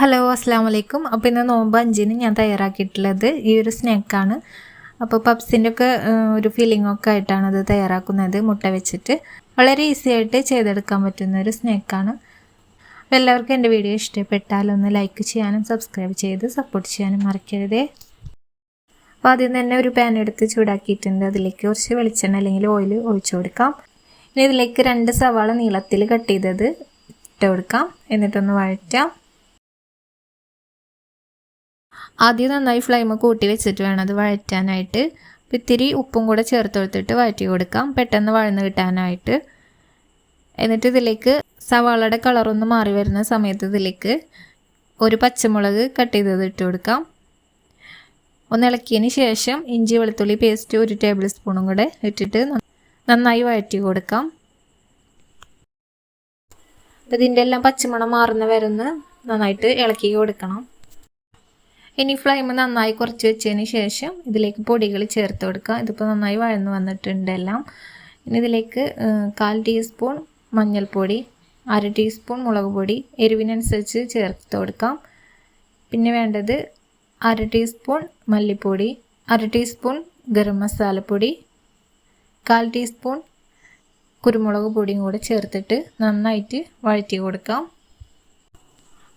Hello അസ്സാം വലൈക്കും അപ്പോൾ ഇന്ന് നോമ്പ് അഞ്ചിന് ഞാൻ തയ്യാറാക്കിയിട്ടുള്ളത് ഈ ഒരു സ്നാക്കാണ് അപ്പോൾ പപ്സിന്റെ ഒക്കെ ഒരു ഫീലിംഗ് ഒക്കെ ആയിട്ടാണ് അത് തയ്യാറാക്കുന്നത് മുട്ട വെച്ചിട്ട്. വളരെ ഈസി ആയിട്ട് ചെയ്തെടുക്കാൻ പറ്റുന്ന ഒരു സ്നാക്കാണ് അപ്പോൾ എല്ലാവർക്കും എന്റെ വീഡിയോ ഇഷ്ടപ്പെട്ടാൽ ഒന്ന് ലൈക്ക് ചെയ്യാനും സബ്സ്ക്രൈബ് ചെയ്ത് സപ്പോർട്ട് ചെയ്യാനും മറക്കരുതേ. അപ്പോൾ ആദ്യം തന്നെ ഒരു പാൻ എടുത്ത് ചൂടാക്കിയിട്ടുണ്ട്. അതിലേക്ക് കുറച്ച് വെളിച്ചെണ്ണ അല്ലെങ്കിൽ ഓയിൽ ഒഴിച്ചു കൊടുക്കാം. ഇനി ഇതിലേക്ക് രണ്ട് സവാള നീളത്തിൽ കട്ട് ചെയ്തത് ഇട്ട് കൊടുക്കാം. എന്നിട്ടൊന്ന് വഴറ്റാം. ആദ്യം നന്നായി ഫ്ലെയിം കൂട്ടി വെച്ചിട്ട് വേണം അത് വഴറ്റാനായിട്ട്. ഇത്തിരി ഉപ്പും കൂടെ ചേർത്ത് കൊടുത്തിട്ട് വഴറ്റി കൊടുക്കാം. പെട്ടെന്ന് വഴന്ന് കിട്ടാനായിട്ട്. എന്നിട്ട് ഇതിലേക്ക് സവാളയുടെ കളറൊന്ന് മാറി വരുന്ന സമയത്ത് ഇതിലേക്ക് ഒരു പച്ചമുളക് കട്ട് ചെയ്തത് ഇട്ട് കൊടുക്കാം. ഒന്ന് ഇളക്കിയതിന് ശേഷം ഇഞ്ചി വെളുത്തുള്ളി പേസ്റ്റ് ഒരു ടേബിൾ സ്പൂണും കൂടെ ഇട്ടിട്ട് നന്നായി വഴറ്റി കൊടുക്കാം. ഇതിന്റെ എല്ലാം പച്ചമണം മാറുന്ന വരുന്ന നന്നായിട്ട് ഇളക്കി കൊടുക്കണം. ഇനി ഫ്ലെയിം നന്നായി കുറച്ച് വെച്ചതിന് ശേഷം ഇതിലേക്ക് പൊടികൾ ചേർത്ത് കൊടുക്കുക. ഇതിപ്പോൾ നന്നായി വഴന്ന് വന്നിട്ടുണ്ട് എല്ലാം. ഇനി ഇതിലേക്ക് കാൽ ടീസ്പൂൺ മഞ്ഞൾപ്പൊടി അര ടീസ്പൂൺ മുളക് പൊടി എരിവിനനുസരിച്ച് ചേർത്ത് കൊടുക്കാം. പിന്നെ വേണ്ടത് അര ടീസ്പൂൺ മല്ലിപ്പൊടി അര ടീസ്പൂൺ ഗരം മസാലപ്പൊടി കാൽ ടീസ്പൂൺ കുരുമുളക് പൊടിയും കൂടെ ചേർത്തിട്ട് നന്നായിട്ട് വഴറ്റി കൊടുക്കാം.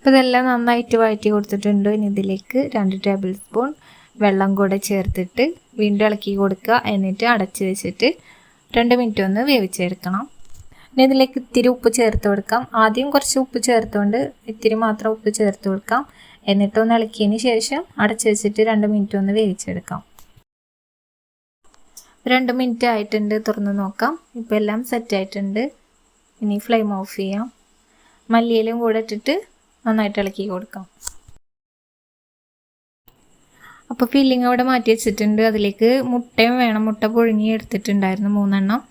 അപ്പോൾ ഇതെല്ലാം നന്നായിട്ട് വഴറ്റി കൊടുത്തിട്ടുണ്ട്. ഇനി ഇതിലേക്ക് രണ്ട് ടേബിൾ സ്പൂൺ വെള്ളം കൂടെ ചേർത്തിട്ട് വീണ്ടും ഇളക്കി കൊടുക്കുക. എന്നിട്ട് അടച്ച് വെച്ചിട്ട് രണ്ട് മിനിറ്റ് ഒന്ന് വേവിച്ചെടുക്കണം. ഇനി ഇതിലേക്ക് ഇത്തിരി ഉപ്പ് ചേർത്ത് കൊടുക്കാം. ആദ്യം കുറച്ച് ഉപ്പ് ചേർത്തുകൊണ്ട് ഇത്തിരി മാത്രം ഉപ്പ് ചേർത്ത് കൊടുക്കാം. എന്നിട്ടൊന്ന് ഇളക്കിയതിന് ശേഷം അടച്ച് വെച്ചിട്ട് രണ്ട് മിനിറ്റ് ഒന്ന് വേവിച്ചെടുക്കാം. രണ്ട് മിനിറ്റ് ആയിട്ടുണ്ട്. തുറന്ന് നോക്കാം. ഇപ്പോൾ എല്ലാം സെറ്റ് ആയിട്ടുണ്ട്. ഇനി ഫ്ലെയിം ഓഫ് ചെയ്യാം. മല്ലിയിലും കൂടെ ഇട്ടിട്ട് നന്നായിട്ട് ഇളക്കി കൊടുക്കാം. അപ്പോൾ ഫില്ലിങ് അവിടെ മാറ്റി വെച്ചിട്ടുണ്ട്. അതിലേക്ക് മുട്ടയും വേണം. മുട്ട പുഴുങ്ങി എടുത്തിട്ടുണ്ടായിരുന്നു മൂന്നെണ്ണം.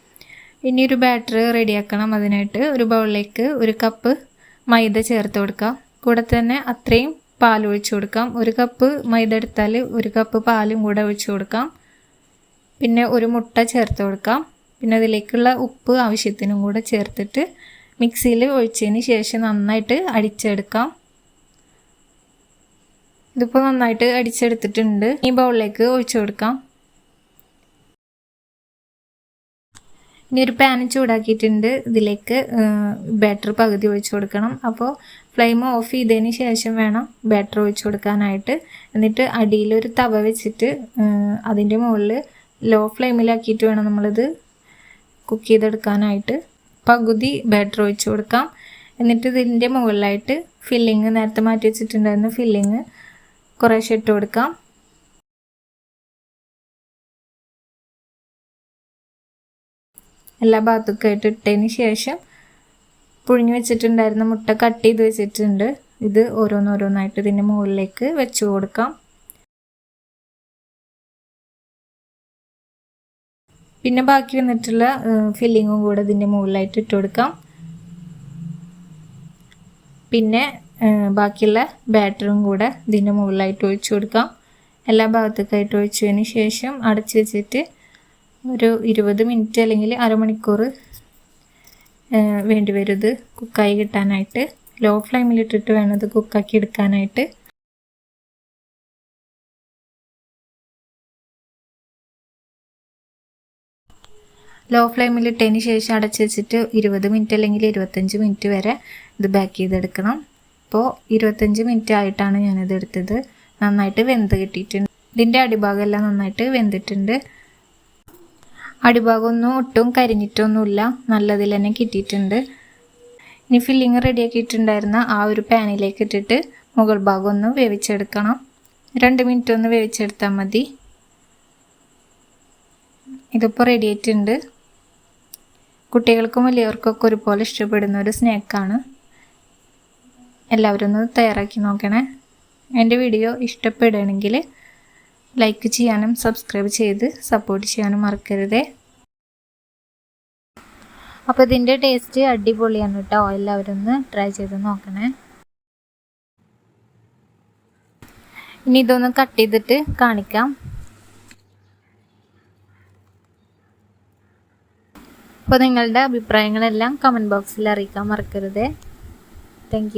ഇനി ഒരു ബാറ്റർ റെഡിയാക്കണം അതിനായിട്ട് ഒരു ബൗളിലേക്ക് ഒരു കപ്പ് മൈദ ചേർത്ത് കൊടുക്കാം. കൂടെ തന്നെ അത്രയും പാൽ ഒഴിച്ചു കൊടുക്കാം. ഒരു കപ്പ് മൈദ എടുത്താൽ ഒരു കപ്പ് പാലും കൂടെ ഒഴിച്ചു കൊടുക്കാം. പിന്നെ ഒരു മുട്ട ചേർത്ത് കൊടുക്കാം. പിന്നെ അതിലേക്കുള്ള ഉപ്പ് ആവശ്യത്തിനും കൂടെ ചേർത്തിട്ട് മിക്സിയിൽ ഒഴിച്ചതിന് ശേഷം നന്നായിട്ട് അടിച്ചെടുക്കാം. ഇതിപ്പോൾ നന്നായിട്ട് അടിച്ചെടുത്തിട്ടുണ്ട്. ഈ ബൗളിലേക്ക് ഒഴിച്ചു കൊടുക്കാം. ഇനി ഒരു പാൻ ചൂടാക്കിയിട്ടുണ്ട്. ഇതിലേക്ക് ബാറ്റർ പകുതി ഒഴിച്ചു കൊടുക്കണം. അപ്പോൾ ഫ്ലെയിം ഓഫ് ചെയ്തതിന് ശേഷം വേണം ബാറ്റർ ഒഴിച്ചു കൊടുക്കാനായിട്ട്. എന്നിട്ട് അടിയിലൊരു തവ വെച്ചിട്ട് അതിന്റെ മുകളിൽ ലോ ഫ്ലെയിമിലാക്കിയിട്ട് വേണം നമ്മളിത് കുക്ക് ചെയ്തെടുക്കാനായിട്ട്. പകുതി ബാറ്റർ ഒഴിച്ചു കൊടുക്കാം. എന്നിട്ട് ഇതിന്റെ മുകളിലായിട്ട് ഫില്ലിങ് നേരത്തെ മാറ്റി വെച്ചിട്ടുണ്ടായിരുന്ന ഫില്ലിങ് കുറേശ്ശെ ഇട്ട് കൊടുക്കാം. എല്ലാ ഭാഗത്തൊക്കെ ആയിട്ട് ഇട്ടതിന് ശേഷം പുഴിഞ്ഞു വെച്ചിട്ടുണ്ടായിരുന്ന മുട്ട കട്ട് ചെയ്ത് വെച്ചിട്ടുണ്ട്. ഇത് ഓരോന്നോരോന്നായിട്ട് ഇതിന്റെ മുകളിലേക്ക് വെച്ച് കൊടുക്കാം. പിന്നെ ബാക്കി വന്നിട്ടുള്ള ഫില്ലിങ്ങും കൂടെ ഇതിന്റെ മുകളിലായിട്ട് ഇട്ട് കൊടുക്കാം. പിന്നെ ബാക്കിയുള്ള ബാറ്ററും കൂടെ ഇതിന്റെ മുകളിലായിട്ട് ഒഴിച്ചു കൊടുക്കാം. എല്ലാ ഭാഗത്തേക്കായിട്ട് ഒഴിച്ചതിന് ശേഷം അടച്ചു വെച്ചിട്ട് ഒരു ഇരുപത് മിനിറ്റ് അല്ലെങ്കിൽ അരമണിക്കൂർ വേണ്ടി വരും ഇത് കുക്കായി കിട്ടാനായിട്ട് ലോ ഫ്ലെയിമിലിട്ടിട്ട് വേണം ഇത് കുക്കാക്കി എടുക്കാനായിട്ട്. ലോ ഫ്ലെയിമിൽ ഇട്ടതിന് ശേഷം അടച്ച് വെച്ചിട്ട് ഇരുപത് മിനിറ്റ് അല്ലെങ്കിൽ ഇരുപത്തഞ്ച് മിനിറ്റ് വരെ ഇത് ബാക്ക് ചെയ്തെടുക്കണം. അപ്പോൾ ഇരുപത്തഞ്ച് മിനിറ്റ് ആയിട്ടാണ് ഞാനിത് എടുത്തത്. നന്നായിട്ട് വെന്ത് കിട്ടിയിട്ടുണ്ട്. ഇതിന്റെ അടിഭാഗമെല്ലാം നന്നായിട്ട് വെന്തിട്ടുണ്ട്. അടിഭാഗമൊന്നും ഒട്ടും കരിഞ്ഞിട്ടൊന്നുമില്ല. നല്ലതിൽ തന്നെ കിട്ടിയിട്ടുണ്ട്. ഇനി ഫില്ലിങ് റെഡിയാക്കിയിട്ടുണ്ടായിരുന്ന ആ ഒരു പാനിലേക്ക് ഇട്ടിട്ട് മുകൾ ഭാഗം ഒന്ന് വേവിച്ചെടുക്കണം. രണ്ട് മിനിറ്റ് ഒന്ന് വേവിച്ചെടുത്താൽ മതി. ഇതിപ്പോൾ റെഡി ആയിട്ടുണ്ട്. കുട്ടികൾക്കും വലിയവർക്കൊക്കെ ഒരുപോലെ ഇഷ്ടപ്പെടുന്ന ഒരു സ്നാക്കാണ്. എല്ലാവരും ഒന്ന് തയ്യാറാക്കി നോക്കണേ. എന്റെ വീഡിയോ ഇഷ്ടപ്പെടുകയാണെങ്കിൽ ലൈക്ക് ചെയ്യാനും സബ്സ്ക്രൈബ് ചെയ്ത് സപ്പോർട്ട് ചെയ്യാനും മറക്കരുതേ. അപ്പോൾ ഇതിന്റെ ടേസ്റ്റ് അടിപൊളിയാണ് കേട്ടോ. എല്ലാവരും ഒന്ന് ട്രൈ ചെയ്ത് നോക്കണേ. ഇനി ഇതൊന്ന് കട്ട് ചെയ്തിട്ട് കാണിക്കാം. അപ്പോൾ നിങ്ങളുടെ അഭിപ്രായങ്ങളെല്ലാം കമന്റ് ബോക്സിൽ അറിയിക്കാൻ മറക്കരുത്. താങ്ക്